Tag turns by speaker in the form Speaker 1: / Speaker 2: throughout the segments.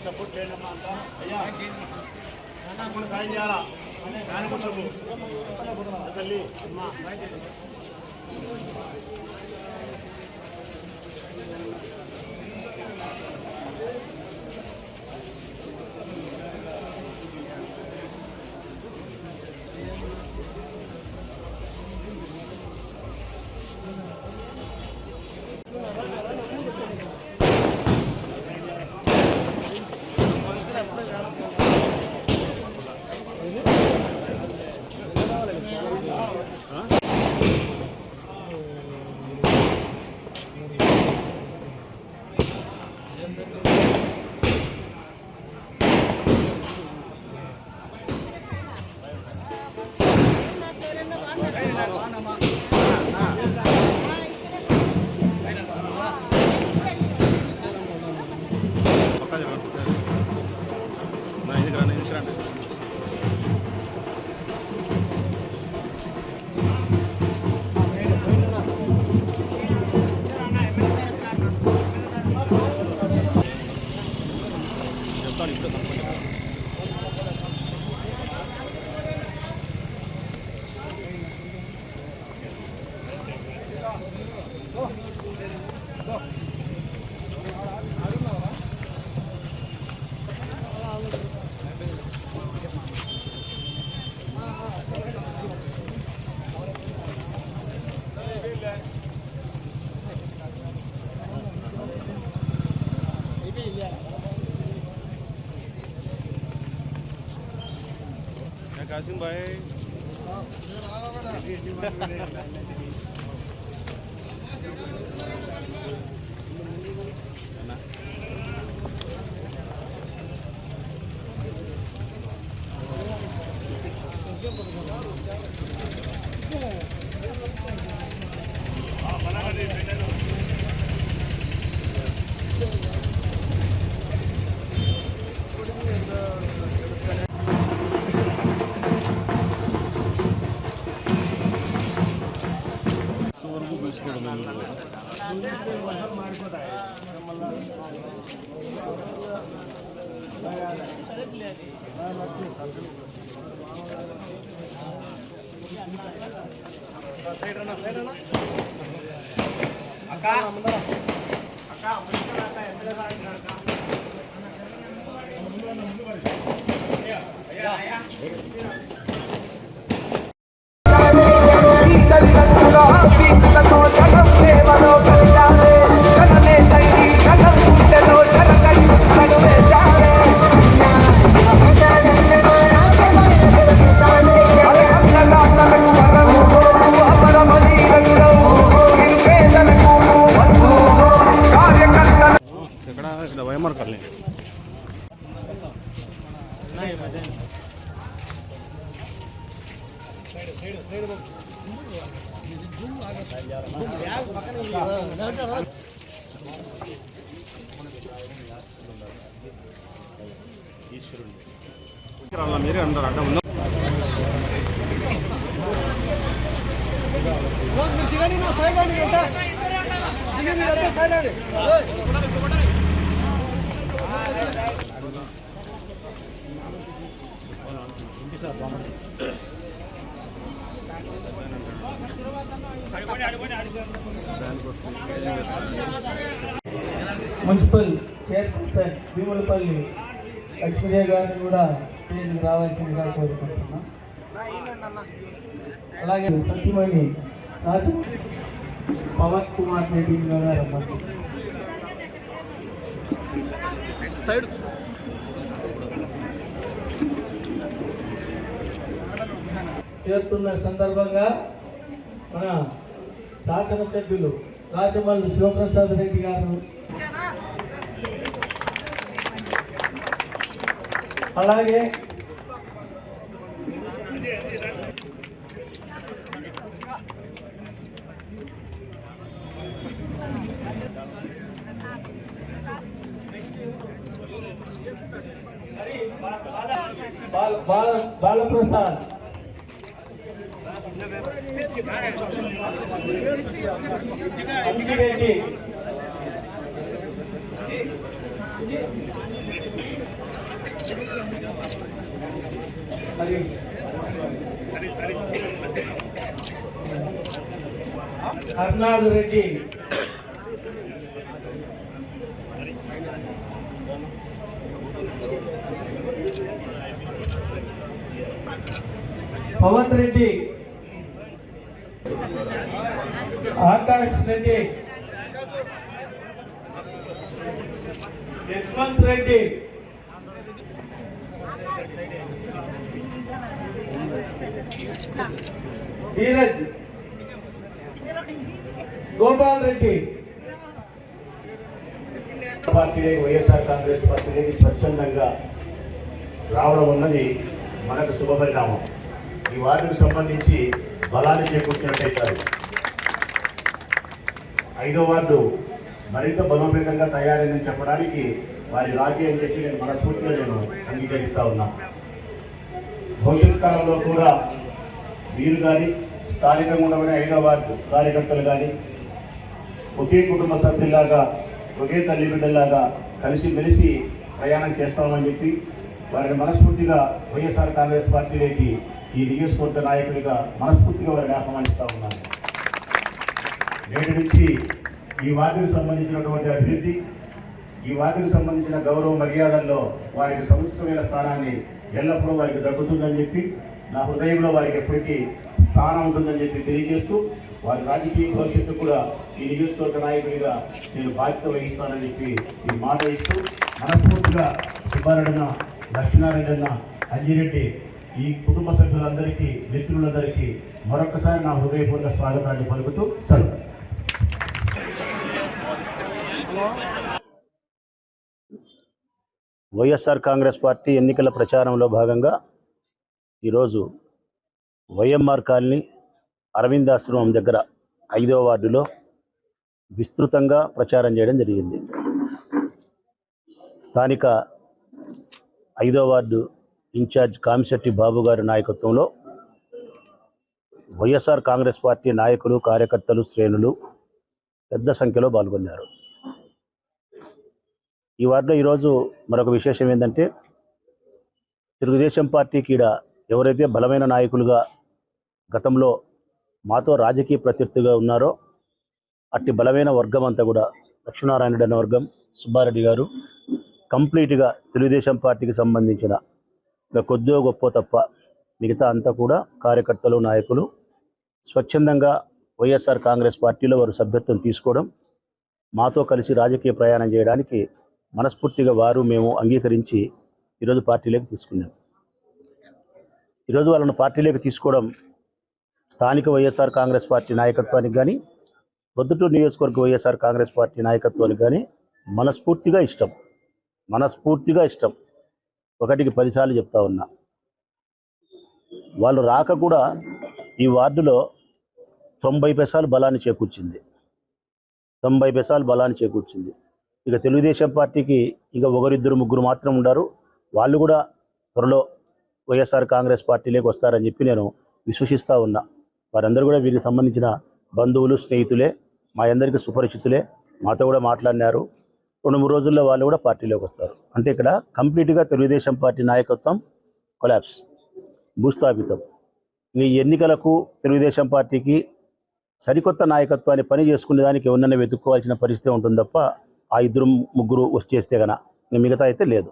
Speaker 1: Support చేయండి అమ్మా అంతా అయ్యా కూడా సాయం చేయాలా ఆయన తల్లి అమ్మా
Speaker 2: કાસિમભાઈ
Speaker 1: అక్క అక్క ముందుకు అక్క ఎంత
Speaker 2: ఈశ్వరుడు మీరే అంటారు అడ్డం ఉందా
Speaker 3: మున్సిపల్ చైర్పర్సన్ భీములపల్లి లక్ష్మీదేవి గారిని కూడా స్టేజ్కి రావాల్సిందిగా కోరుకుంటున్నాం. అలాగే సత్యమణి రాజు పవన్ కుమార్ రెడ్డి గారు రమ్మంటున్నాం చేరుతున్న సందర్భంగా మన శాసనసభ్యులు రాజమల్లి శివప్రసాద్ రెడ్డి గారు అలాగే Balaprasad Ankireddy Harnath Reddy. Pavan Reddy. Akash Reddy. Yashwant Reddy. Dheeraj. Gopal Reddy.
Speaker 2: Party YSR Congress పార్టీలోకి స్వచ్ఛందంగా రావడం ఉన్నది మనకు శుభపరిణామం. ఈ వార్డుకు సంబంధించి బలాన్ని చేకూర్చినట్టయితారు ఐదో వార్డు మరింత బలోపేతంగా తయారైందని చెప్పడానికి వారి రాజీ అని చెప్పి నేను మనస్ఫూర్తిగా నేను అంగీకరిస్తా ఉన్నా. భవిష్యత్ కాలంలో కూడా మీరు కానీ స్థానికంగా ఉండవని ఐదో వార్డు కార్యకర్తలు కానీ ఒకే కుటుంబ సభ్యుల్లాగా ఒకే తల్లిదండ్రులాగా కలిసి మెలిసి ప్రయాణం చేస్తామని చెప్పి వారిని మనస్ఫూర్తిగా వైఎస్ఆర్ కాంగ్రెస్ పార్టీలోకి ఈ నియోజకవర్గ నాయకుడిగా మనస్ఫూర్తిగా వారిని ఆహ్వానిస్తూ ఉన్నాను. నేటి నుంచి ఈ వార్డుకు సంబంధించినటువంటి అభివృద్ధి ఈ వార్డుకు సంబంధించిన గౌరవ మర్యాదల్లో వారికి సముచితమైన స్థానాన్ని ఎల్లప్పుడూ వారికి దక్కుతుందని చెప్పి నా హృదయంలో వారికి ఎప్పటికీ స్థానం ఉంటుందని చెప్పి తెలియజేస్తూ వారి రాజకీయ భవిష్యత్తు కూడా ఈ నియోజకవర్గ నాయకుడిగా నేను బాధ్యత వహిస్తానని చెప్పి ఈ మాట ఇస్తూ మనస్ఫూర్తిగా సుబ్బారెడ్డన్న లక్ష్మీనారాయణ అంజిరెడ్డి ఈ కుటుంబ సభ్యులందరికీ మిత్రులందరికీ మరొకసారి నా హృదయపూర్వక స్వాగతాన్ని పలుకుతూ సెలవు. వైఎస్ఆర్ కాంగ్రెస్ పార్టీ ఎన్నికల ప్రచారంలో భాగంగా ఈరోజు వైఎంఆర్ కాలనీ అరవింద్ ఆశ్రమం దగ్గర ఐదవ వార్డులో విస్తృతంగా ప్రచారం చేయడం జరిగింది. స్థానిక ఐదవ వార్డు ఇన్ఛార్జ్ కామిశెట్టి బాబు గారి నాయకత్వంలో వైఎస్ఆర్ కాంగ్రెస్ పార్టీ నాయకులు కార్యకర్తలు శ్రేణులు పెద్ద సంఖ్యలో పాల్గొన్నారు. ఈ వార్డులో ఈరోజు మరొక విశేషం ఏంటంటే తెలుగుదేశం పార్టీ ఈడ ఎవరైతే బలమైన నాయకులుగా గతంలో మాతో రాజకీయ ప్రత్యర్థిగా ఉన్నారో అట్టి బలమైన వర్గం అంతా కూడా లక్ష్మీనారాయణుడు అనే వర్గం సుబ్బారెడ్డి గారు కంప్లీట్గా తెలుగుదేశం పార్టీకి సంబంధించిన కొద్దో గొప్ప తప్ప మిగతా అంతా కూడా కార్యకర్తలు నాయకులు స్వచ్ఛందంగా వైఎస్ఆర్ కాంగ్రెస్ పార్టీలో వారు సభ్యత్వం తీసుకోవడం మాతో కలిసి రాజకీయ ప్రయాణం చేయడానికి మనస్ఫూర్తిగా వారు మేము అంగీకరించి ఈరోజు పార్టీలోకి తీసుకున్నాం. ఈరోజు వాళ్ళను పార్టీలోకి తీసుకోవడం స్థానిక వైఎస్ఆర్ కాంగ్రెస్ పార్టీ నాయకత్వానికి కానీ ప్రొద్దుటూరు నియోజకవర్గ వైఎస్ఆర్ కాంగ్రెస్ పార్టీ నాయకత్వానికి కానీ మనస్ఫూర్తిగా ఇష్టం. మనస్ఫూర్తిగా ఇష్టం. ఒకటికి పదిసార్లు చెప్తా ఉన్నా. వాళ్ళు రాక కూడా ఈ వార్డులో తొంభై పెసాలు బలాన్ని చేకూర్చింది. తొంభై పెసాలు బలాన్ని చేకూర్చింది. ఇక తెలుగుదేశం పార్టీకి ఇక ఒకరిద్దరు ముగ్గురు మాత్రం ఉండరు. వాళ్ళు కూడా త్వరలో వైఎస్ఆర్ కాంగ్రెస్ పార్టీలోకి వస్తారని చెప్పి నేను విశ్వసిస్తూ ఉన్నా. వారందరూ కూడా వీరికి సంబంధించిన బంధువులు స్నేహితులే మా అందరికీ సుపరిచితులే. మాతో కూడా మాట్లాడినారు. రెండు మూడు రోజుల్లో వాళ్ళు కూడా పార్టీలోకి వస్తారు. అంటే ఇక్కడ కంప్లీట్గా తెలుగుదేశం పార్టీ నాయకత్వం కొలాప్స్ భూస్థాపితం. ఈ ఎన్నికలకు తెలుగుదేశం పార్టీకి సరికొత్త నాయకత్వాన్ని పని చేసుకునే దానికి ఎవరినైనా వెతుక్కోవాల్సిన పరిస్థితి ఉంటుంది తప్ప ఆ ఇద్దరు ముగ్గురు వచ్చేస్తే గన మిగతా అయితే లేదు.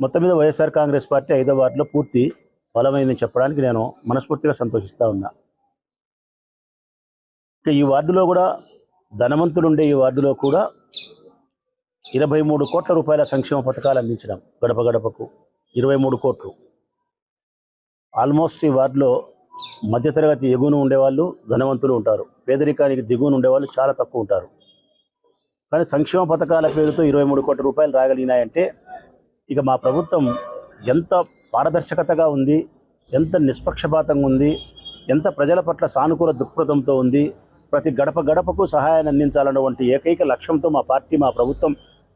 Speaker 2: మొత్తం మీద వైఎస్ఆర్ కాంగ్రెస్ పార్టీ ఐదో వార్డులో పూర్తి బలమైందని చెప్పడానికి నేను మనస్ఫూర్తిగా సంతోషిస్తూ ఉన్నా. ఇక ఈ వార్డులో కూడా ధనవంతులుండే ఈ వార్డులో కూడా ఇరవై మూడు కోట్ల రూపాయల సంక్షేమ పథకాలు అందించడం గడప గడపకు. ఇరవై మూడు కోట్లు. ఆల్మోస్ట్ ఈ వార్డులో మధ్యతరగతి ఎగువన ఉండేవాళ్ళు ధనవంతులు ఉంటారు. పేదరికానికి దిగువన ఉండేవాళ్ళు చాలా తక్కువ ఉంటారు. కానీ సంక్షేమ పథకాల పేరుతో ఇరవై మూడు కోట్ల రూపాయలు రాగలిగినాయంటే ఇక మా ప్రభుత్వం ఎంత పారదర్శకతగా ఉంది ఎంత నిష్పక్షపాతంగా ఉంది ఎంత ప్రజల పట్ల సానుకూల దృక్పథంతో ఉంది ప్రతి గడప గడపకు సహాయాన్ని అందించాలన్నటువంటి ఏకైక లక్ష్యంతో మా పార్టీ మా ప్రభుత్వం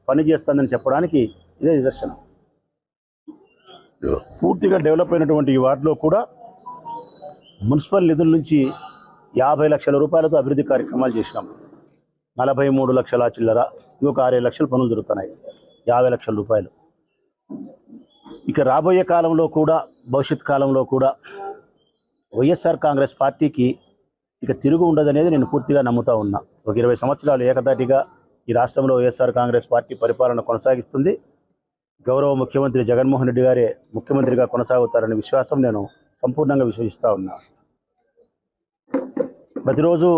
Speaker 2: పనిచేస్తుందని చెప్పడానికి ఇదే నిదర్శనం. పూర్తిగా డెవలప్ అయినటువంటి ఈ వార్డులో కూడా మున్సిపల్ నిధుల నుంచి యాభై లక్షల రూపాయలతో అభివృద్ధి కార్యక్రమాలు చేసినాం. నలభై మూడు లక్షల చిల్లర ఇంకొక ఆరేడు లక్షల పనులు జరుగుతున్నాయి. యాభై లక్షల రూపాయలు. ఇక రాబోయే కాలంలో కూడా భవిష్యత్ కాలంలో కూడా వైఎస్ఆర్ కాంగ్రెస్ పార్టీకి ఇక తిరుగు ఉండదనేది నేను పూర్తిగా నమ్ముతా ఉన్నా. ఒక ఇరవై సంవత్సరాలు ఏకదాటిగా ఈ రాష్ట్రంలో వైఎస్ఆర్ కాంగ్రెస్ పార్టీ పరిపాలన కొనసాగిస్తుంది. గౌరవ ముఖ్యమంత్రి జగన్మోహన్ రెడ్డి గారే ముఖ్యమంత్రిగా కొనసాగుతారనే విశ్వాసం నేను సంపూర్ణంగా విశ్వసిస్తూ ఉన్నా. ప్రతిరోజు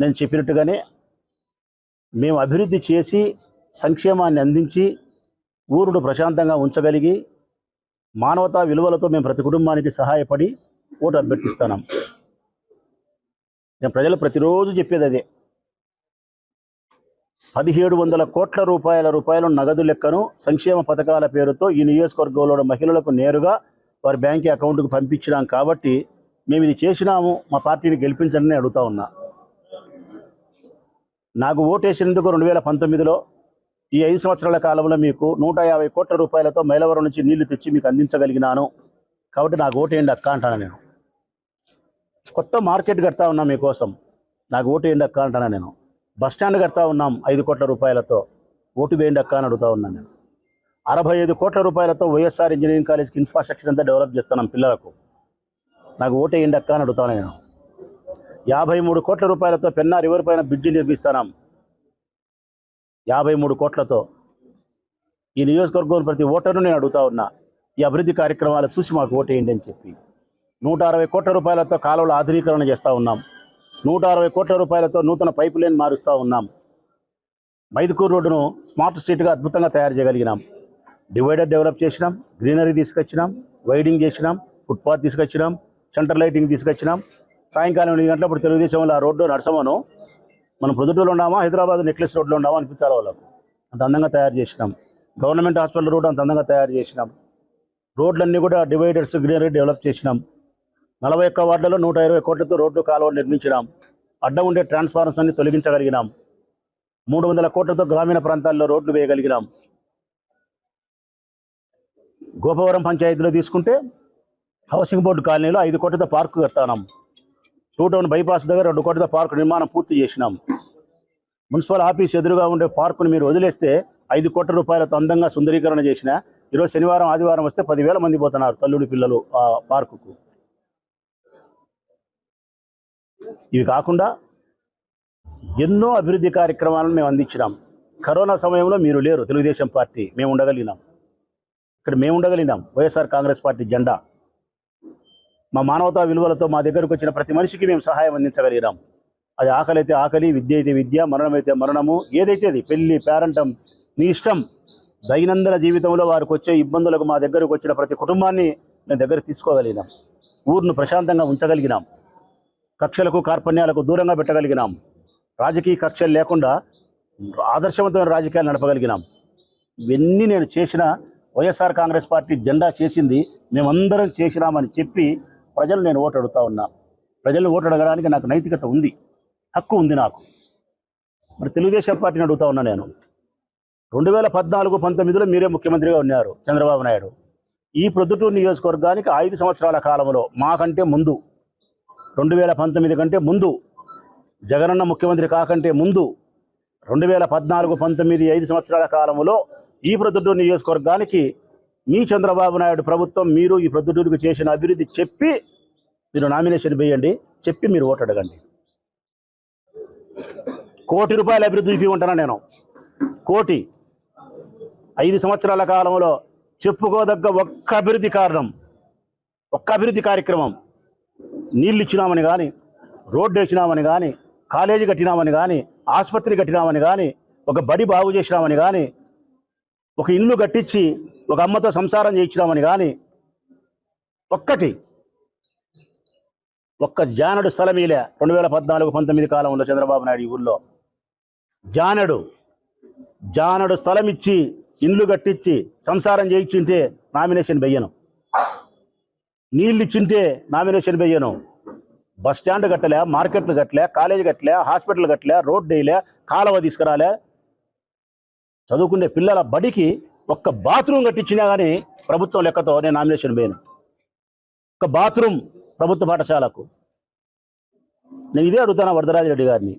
Speaker 2: నేను చెప్పినట్టుగానే మేము అభివృద్ధి చేసి సంక్షేమాన్ని అందించి ఊరును ప్రశాంతంగా ఉంచగలిగి మానవతా విలువలతో మేము ప్రతి కుటుంబానికి సహాయపడి ఓటు అభ్యర్థిస్తున్నాం. నేను ప్రజలు ప్రతిరోజు చెప్పేది అదే. పదిహేడు వందల కోట్ల రూపాయల రూపాయలు నగదు లెక్కను సంక్షేమ పథకాల పేరుతో ఈ నియోజకవర్గంలో మహిళలకు నేరుగా వారి బ్యాంక్ అకౌంట్కు పంపించినాం కాబట్టి మేము ఇది చేసినాము మా పార్టీని గెలిపించండి అడుగుతా ఉన్నా. నాకు ఓటేసినందుకు రెండు వేల పంతొమ్మిదిలో ఈ ఐదు సంవత్సరాల కాలంలో మీకు నూట యాభై కోట్ల రూపాయలతో మైలవరం నుంచి నీళ్ళు తెచ్చి మీకు అందించగలిగినాను. కాబట్టి నాకు ఓటేయండి అక్క అంటాను నేను. కొత్త మార్కెట్ కడతా ఉన్నా మీకోసం. నాకు ఓటేయండి అక్క అంటాను నేను. బస్ స్టాండ్ కడతా ఉన్నాం ఐదు కోట్ల రూపాయలతో. ఓటు వేయండి అక్క అని అడుగుతా ఉన్నాను నేను. అరవై ఐదు కోట్ల రూపాయలతో వైఎస్ఆర్ ఇంజనీరింగ్ కాలేజ్కి ఇన్ఫ్రాస్ట్రక్చర్ అంతా డెవలప్ చేస్తున్నాం పిల్లలకు. నాకు ఓటేయండి అక్క అని అడుగుతాను నేను. యాభై మూడు కోట్ల రూపాయలతో పెన్నా రివర్ పైన బ్రిడ్జి నిర్మిస్తున్నాం. యాభై మూడు కోట్లతో ఈ నియోజకవర్గం ప్రతి ఓటర్ను నేను అడుగుతా ఉన్నా ఈ అభివృద్ధి కార్యక్రమాలు చూసి మాకు ఓటేయండి అని చెప్పి. నూట అరవై కోట్ల రూపాయలతో కాలువల ఆధునీకరణ చేస్తూ ఉన్నాం. నూట అరవై కోట్ల రూపాయలతో నూతన పైపు లైన్ మారుస్తూ ఉన్నాం. మైదుకూరు రోడ్డును స్మార్ట్ స్ట్రీట్గా అద్భుతంగా తయారు చేయగలిగినాం. డివైడర్ డెవలప్ చేసినాం గ్రీనరీ తీసుకొచ్చినాం వైడింగ్ చేసినాం ఫుట్పాత్ తీసుకొచ్చినాం సెంటర్ లైటింగ్ తీసుకొచ్చినాం. సాయంకాలం ఎనిమిది గంటలప్పుడు తెలుగుదేశంలో ఆ రోడ్డు నడసమను. మనం ప్రొద్దుటూరులో ఉన్నామా? హైదరాబాద్ నెక్లెస్ రోడ్లో ఉన్నామా అనిపించాలి వాళ్ళకు. అంత అందంగా తయారు చేసినాం. గవర్నమెంట్ హాస్పిటల్ రోడ్ అంత అందంగా తయారు చేసినాం. రోడ్లన్నీ కూడా డివైడర్స్ గ్రీనరీ డెవలప్ చేసినాం. నలభై ఒక్క వార్డులలో నూట ఇరవై కోట్లతో రోడ్లు కాలువలు నిర్మించినాం. అడ్డం ఉండే ట్రాన్స్ఫార్మర్స్ అన్ని తొలగించగలిగినాం. మూడు వందల కోట్లతో గ్రామీణ ప్రాంతాల్లో రోడ్లు వేయగలిగినాం. గోపవరం పంచాయతీలో తీసుకుంటే హౌసింగ్ బోర్డు కాలనీలో ఐదు కోట్లతో పార్కు కడతాం టూ టౌన్ బైపాస్ దగ్గర రెండు కోట్ల పార్కు నిర్మాణం పూర్తి చేసినాం. మున్సిపల్ ఆఫీస్ ఎదురుగా ఉండే పార్కుని మీరు వదిలేస్తే ఐదు కోట్ల రూపాయలతో అందంగా సుందరీకరణ చేసిన ఈరోజు శనివారం ఆదివారం వస్తే పదివేల మంది పోతున్నారు తల్లుడి పిల్లలు ఆ పార్కుకు. ఇవి కాకుండా ఎన్నో అభివృద్ధి కార్యక్రమాలను మేము అందించినాం. కరోనా సమయంలో మీరు లేరు తెలుగుదేశం పార్టీ మేము ఉండగలిగినాం. ఇక్కడ మేము ఉండగలిగినాం వైఎస్ఆర్ కాంగ్రెస్ పార్టీ జెండా. మా మానవతా విలువలతో మా దగ్గరకు వచ్చిన ప్రతి మనిషికి మేము సహాయం అందించగలిగినాం. అది ఆకలి అయితే ఆకలి విద్య అయితే విద్య మరణం అయితే మరణము ఏదైతే అది పెళ్ళి పేరంటం నీ ఇష్టం దైనందిన జీవితంలో వారికి వచ్చే ఇబ్బందులకు మా దగ్గరకు వచ్చిన ప్రతి కుటుంబాన్ని మేము దగ్గర తీసుకోగలిగినాం. ఊరును ప్రశాంతంగా ఉంచగలిగినాం. కక్షలకు కార్పణ్యాలకు దూరంగా పెట్టగలిగినాం. రాజకీయ కక్షలు లేకుండా ఆదర్శవంతమైన రాజకీయాలు నడపగలిగినాం. ఇవన్నీ నేను చేసిన వైఎస్ఆర్ కాంగ్రెస్ పార్టీ జెండా చేసింది మేమందరం చేసినామని చెప్పి ప్రజలు నేను ఓటు అడుగుతా ఉన్నా. ప్రజలు ఓటు అడగడానికి నాకు నైతికత ఉంది. హక్కు ఉంది నాకు. మరి తెలుగుదేశం పార్టీని అడుగుతా ఉన్నా నేను. రెండు వేల పద్నాలుగు పంతొమ్మిదిలో మీరే ముఖ్యమంత్రిగా ఉన్నారు చంద్రబాబు నాయుడు. ఈ ప్రొద్దుటూరు నియోజకవర్గానికి ఐదు సంవత్సరాల కాలంలో మాకంటే ముందు రెండు వేల పంతొమ్మిది కంటే ముందు జగనన్న ముఖ్యమంత్రి కాకంటే ముందు రెండు వేల పద్నాలుగు పంతొమ్మిది ఐదు సంవత్సరాల కాలంలో ఈ ప్రొద్దుటూరు నియోజకవర్గానికి మీ చంద్రబాబు నాయుడు ప్రభుత్వం మీరు ఈ ప్రొద్దుటూరుకు చేసిన అభివృద్ధి చెప్పి మీరు నామినేషన్ వేయండి చెప్పి మీరు ఓటు అడగండి. కోటి రూపాయల అభివృద్ధి చూపి ఉంటాను నేను? కోటి. ఐదు సంవత్సరాల కాలంలో చెప్పుకోదగ్గ ఒక్క అభివృద్ధి కారణం ఒక్క అభివృద్ధి కార్యక్రమం నీళ్ళు ఇచ్చినామని కానీ రోడ్డు వేసినామని కానీ కాలేజీ కట్టినామని కానీ ఆసుపత్రి కట్టినామని కానీ ఒక బడి బాగు చేసినామని కానీ ఒక ఇల్లు కట్టించి ఒక అమ్మతో సంసారం చేయించినామని కానీ ఒక్కటి ఒక్క జానడు స్థలం రెండు వేల పద్నాలుగు పంతొమ్మిది కాలంలో చంద్రబాబు నాయుడు ఈ ఊళ్ళో జానడు జానడు స్థలం ఇచ్చి ఇండ్లు కట్టించి సంసారం చేయించింటే నామినేషన్ వెయ్యను నీళ్ళు ఇచ్చింటే నామినేషన్ వెయ్యను బస్ స్టాండ్ కట్టలే మార్కెట్లు కట్టలే కాలేజీ కట్టలే హాస్పిటల్ కట్టలే రోడ్ వేయలే కాలువ తీసుకురాలే. చదువుకునే పిల్లల బడికి ఒక్క బాత్రూమ్ కట్టించినా కానీ ప్రభుత్వం లెక్కతో నేను నామినేషన్ పోయాను ఒక బాత్రూమ్ ప్రభుత్వ పాఠశాలకు. నేను ఇదే అడుగుతాను వరదరాజిరెడ్డి గారిని.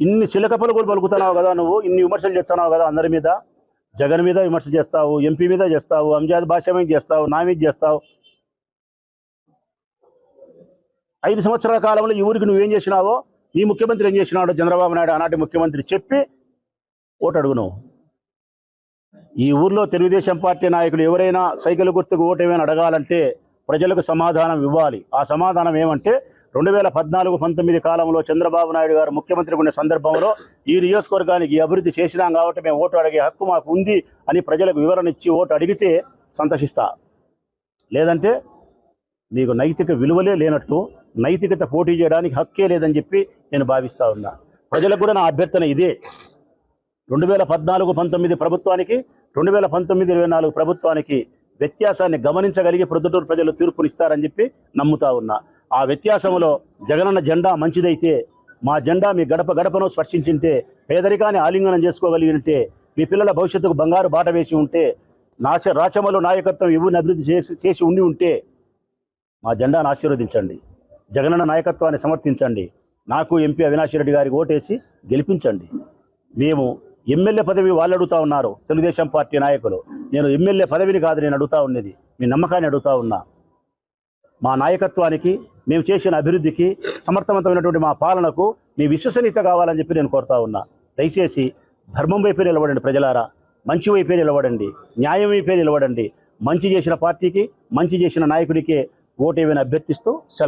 Speaker 2: ఇన్ని చిలక పలుకులు పలుకుతున్నావు కదా నువ్వు ఇన్ని విమర్శలు చేస్తున్నావు కదా అందరి మీద. జగన్ మీద విమర్శ చేస్తావు ఎంపీ మీద చేస్తావు అంజాద్ భాష మీద చేస్తావు నా మీద చేస్తావు. ఐదు సంవత్సరాల కాలంలో ఈ ఊరికి నువ్వేం చేసినావో నీ ముఖ్యమంత్రి ఏం చేసినాడో చంద్రబాబు నాయుడు ఆనాటి ముఖ్యమంత్రి చెప్పి ఓటు అడుగు నువ్వు ఈ ఊర్లో తెలుగుదేశం పార్టీ నాయకులు ఎవరైనా సైకిల్ గుర్తుకు ఓటేమైనా అడగాలంటే ప్రజలకు సమాధానం ఇవ్వాలి. ఆ సమాధానం ఏమంటే రెండు వేల పద్నాలుగు పంతొమ్మిది కాలంలో చంద్రబాబు నాయుడు గారు ముఖ్యమంత్రి ఉన్న సందర్భంలో ఈ నియోజకవర్గానికి అభివృద్ధి చేసినాం కాబట్టి మేము ఓటు అడిగే హక్కు మాకు ఉంది అని ప్రజలకు వివరణ ఇచ్చి ఓటు అడిగితే సంతోషిస్తా. లేదంటే మీకు నైతిక విలువలే లేనట్టు నైతికత పోటీ చేయడానికి హక్కే లేదని చెప్పి నేను భావిస్తా ఉన్నా. ప్రజలకు కూడా నా అభ్యర్థన ఇదే. రెండు వేల పద్నాలుగు పంతొమ్మిది ప్రభుత్వానికి రెండు వేల పంతొమ్మిది ఇరవై నాలుగు ప్రభుత్వానికి వ్యత్యాసాన్ని గమనించగలిగి ప్రొద్దుటూరు ప్రజలు తీర్పునిస్తారని చెప్పి నమ్ముతా ఉన్నా. ఆ వ్యత్యాసంలో జగనన్న జెండా మంచిదైతే మా జెండా మీ గడప గడపను స్పర్శించింటే పేదరికాన్ని ఆలింగనం చేసుకోగలిగి ఉంటే మీ పిల్లల భవిష్యత్తుకు బంగారు బాట వేసి ఉంటే నాశ రాచమలో నాయకత్వం ఇవ్వని అభివృద్ధి చేసి చేసి ఉండి ఉంటే మా జెండాను ఆశీర్వదించండి. జగనన్న నాయకత్వాన్ని సమర్థించండి. నాకు ఎంపీ అవినాష్ రెడ్డి గారికి ఓటేసి గెలిపించండి. మేము ఎమ్మెల్యే పదవి వాళ్ళు అడుగుతా ఉన్నారు. తెలుగుదేశం పార్టీ నాయకులు. నేను ఎమ్మెల్యే పదవిని కాదు నేను అడుగుతా ఉన్నది. మీ నమ్మకాన్ని అడుగుతా ఉన్నా. మా నాయకత్వానికి మేము చేసిన అభివృద్ధికి సమర్థవంతమైనటువంటి మా పాలనకు మీ విశ్వసనీయత కావాలని చెప్పి నేను కోరుతా ఉన్నా. దయచేసి ధర్మం వైపే నిలబడండి ప్రజలారా. మంచి వైపే నిలబడండి. న్యాయం వైపే నిలబడండి. మంచి చేసిన పార్టీకి మంచి చేసిన నాయకుడికే ఓటేవని అభ్యర్థిస్తూ సెలవు.